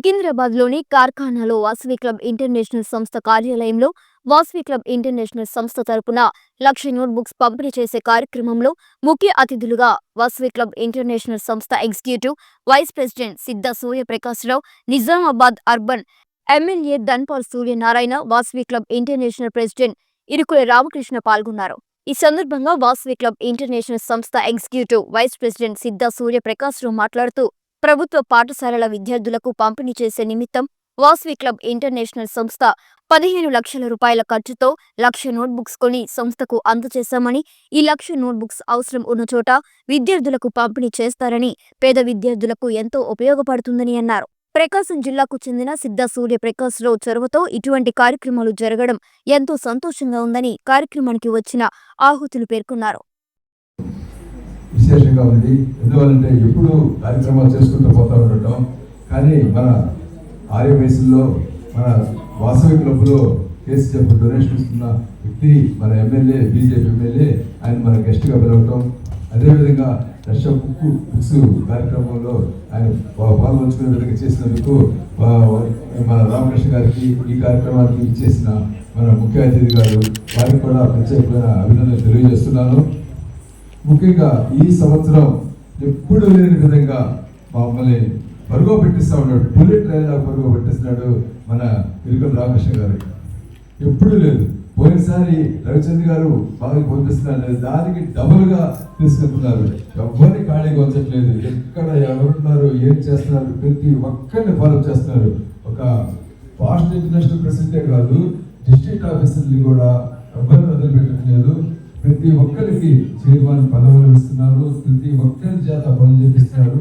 సికింద్రాబాద్లోని కార్ఖానాలో Vasavi club international సంస్థ కార్యాలయంలో వాసవి క్లబ్ ఇంటర్నేషనల్ సంస్థ తరపున లక్ష నోట్బుక్స్ పంపిణీ చేసే కార్యక్రమంలో ముఖ్య అతిథులుగా వాసవి క్లబ్ ఇంటర్నేషనల్ సంస్థ executive vice president Siddha Suryaprakashrao Nizamabad urban MLA Dhanpal Suryanarayana Vasavi club international president Irukula Ramakrishna పాల్గొన్నారు. ఈ సందర్భంగా వాసవి క్లబ్ ఇంటర్నేషనల్ సంస్థ executive vice president Siddha Suryaprakashrao మాట్లాడుతూ ప్రభుత్వ పాఠశాలల విద్యార్థులకు పంపిణీ చేసే నిమిత్తం వాస్వి క్లబ్ ఇంటర్నేషనల్ సంస్థ పదిహేను లక్షల రూపాయల ఖర్చుతో లక్ష నోట్బుక్స్ కొని సంస్థకు అందజేశామని ఈ లక్ష నోట్బుక్స్ అవసరం ఉన్న చోట విద్యార్థులకు పంపిణీ చేస్తారని పేద విద్యార్థులకు ఎంతో ఉపయోగపడుతుందని అన్నారు. ప్రకాశం జిల్లాకు చెందిన సిద్ధ సూర్య ప్రకాశ్రావు చొరవతో ఇటువంటి కార్యక్రమాలు జరగడం ఎంతో సంతోషంగా ఉందని కార్యక్రమానికి వచ్చిన ఆహుతులు పేర్కొన్నారు. విశేషంగా ఉంది. ఎందువల్లంటే ఎప్పుడు కార్యక్రమాలు చేసుకుంటూ పోతూ ఉండటం. కానీ మన ఆర్య వయసుల్లో మన వాసవి క్లబ్లో కేసు చెప్పు డొనేషన్ ఇస్తున్న వ్యక్తి మన ఎమ్మెల్యే బీజేపీ ఎమ్మెల్యే ఆయన మన గెస్ట్గా పిలవటం. అదేవిధంగా దర్శ కుక్కు బుక్స్ కార్యక్రమంలో ఆయన పాల్గొంచుకునే విధంగా చేసినందుకు మన రామకృష్ణ గారికి ఈ కార్యక్రమానికి ఇచ్చేసిన మన ముఖ్య అతిథి గారు వారికి కూడా ప్రత్యేకమైన అభినందనలు తెలియజేస్తున్నాను. ముఖ్యంగా ఈ సంవత్సరం ఎప్పుడు లేని విధంగా మమ్మల్ని పరుగు పెట్టిస్తా ఉన్నాడు. బుల్లెట్ రైల్లా పరుగు పెట్టిస్తున్నాడు మన ఇరుకం రామకృష్ణ గారు. ఎప్పుడు లేదు. పోయినసారి రవిచంద్ర గారు బాగా పంపిస్తున్నారు దానికి డబుల్గా తీసుకెళ్తున్నారు. ఎవరిని ఖాళీగా ఉంచట్లేదు. ఎక్కడ ఎవరున్నారు ఏం చేస్తున్నారు ప్రతి ఒక్కరిని ఫాలో చేస్తున్నారు. ఒక ఫాస్ట్ ఇంటర్నేషనల్ ప్రెసిడెంటే కాదు డిస్ట్రిక్ట్ ఆఫీసర్ని కూడా ఎవరిని వదిలిపెట్టట్లేదు. ప్రతి ఒక్కరికి చైర్మన్ పదవులు ఇస్తున్నారు. ప్రతి ఒక్కరి చేత పనులు చేపిస్తున్నారు.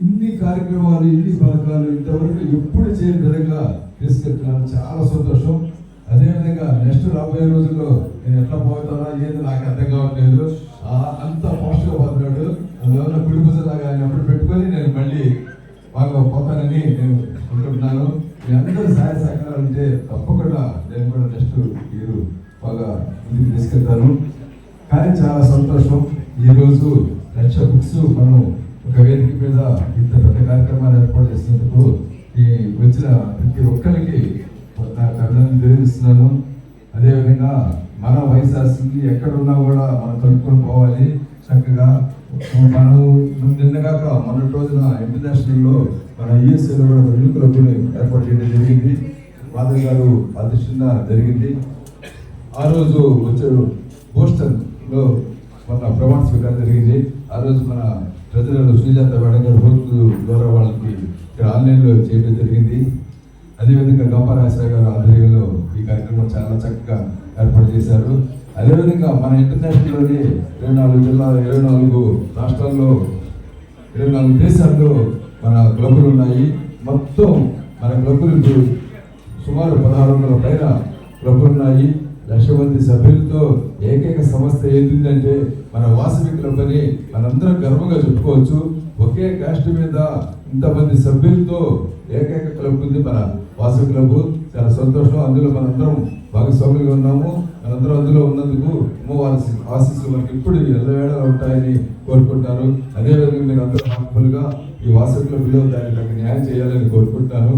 ఇన్ని కార్యక్రమాలు ఇన్ని పథకాలు ఇంతవరకు ఎప్పుడు చేయని విధంగా తీసుకెళ్తున్నాను చాలా సంతోషం. అదేవిధంగా నెక్స్ట్ రాబోయే రోజుల్లో నేను ఎట్లా పోతానా ఏది నాకు అర్థం కావట్లేదు. ఆ, అంత ఫాస్ట్గా పోతున్నాడు అందువల్ల పిడుపుసలాగా ఆయన ఎప్పుడు పెట్టుకొని నేను మళ్ళీ బాగా పోతానని నేను అనుకుంటున్నాను. మీ అందరూ సహాయ సహకారాలు ఉంటే తప్పకుండా నేను కూడా నెక్స్ట్ మీరు బాగా ముందుకు తీసుకెళ్తాను. కానీ చాలా సంతోషం. ఈరోజు లక్ష బుక్స్ మనం ఒక వేదిక మీద ఇంత పెద్ద కార్యక్రమాలు ఏర్పాటు చేసినందుకు ఈ వచ్చిన ప్రతి ఒక్కరికి నా కరుణను తెలియజేస్తున్నాను. అదేవిధంగా మన వైఎస్ఆర్సీకి ఎక్కడ ఎక్కడున్నా కూడా మనం కలుపుకొని పోవాలి. చక్కగా మనం నిన్నగాక మొన్నటి రోజున ఇంటర్నేషనల్లో మన యుఎస్ఏలో కూడా ఒక క్లబ్ని ఏర్పాటు చేయడం జరిగింది. మాధవ్ గారు అధ్యక్షంగా జరిగింది. ఆ రోజు వచ్చారు బోస్టన్లో మన ప్రమాణ స్వీకారం జరిగింది. ఆ రోజు మన ప్రజలు సుజాత మేడం గారు హోస్ట్ ద్వారా వాళ్ళకి ఇక్కడ ఆన్లైన్లో చేయడం జరిగింది. అదేవిధంగా గంపారాశ్రయ గారు ఆధ్వర్యంలో ఈ కార్యక్రమం చాలా చక్కగా ఏర్పాటు చేశారు. అదేవిధంగా మన ఇంటర్నేషనల్లోని ఇరవై నాలుగు జిల్లాలు ఇరవై నాలుగు రాష్ట్రాల్లో ఇరవై నాలుగు దేశాల్లో మన క్లబ్బులు ఉన్నాయి. మొత్తం మన క్లబ్బులు ఇప్పుడు సుమారు పదహారు వందల పైన క్లబ్బులు ఉన్నాయి. లక్ష మంది సభ్యులతో ఏకైక సంస్థ ఏంటంటే మన వాసవి క్లబ్ అని మనందరం గర్వంగా చెప్పుకోవచ్చు. ఒకే కాస్ట్ మీద ఇంతమంది సభ్యులతో ఏకైక క్లబ్ ఉంది మన వాసవి క్లబ్ చాలా సంతోషం. అందులో మనందరం భాగస్వాములుగా ఉన్నాము. మనందరం అందులో ఉన్నందుకు అమ్మవారి ఆశీస్సులు మనకి ఇప్పుడు ఎల్లవేళ ఉంటాయని కోరుకుంటున్నాను. అదేవిధంగా మీరు అందరూ హాస్పిటల్గా ఈ వాసవి క్లబ్లో దానికి న్యాయం చేయాలని కోరుకుంటున్నాను.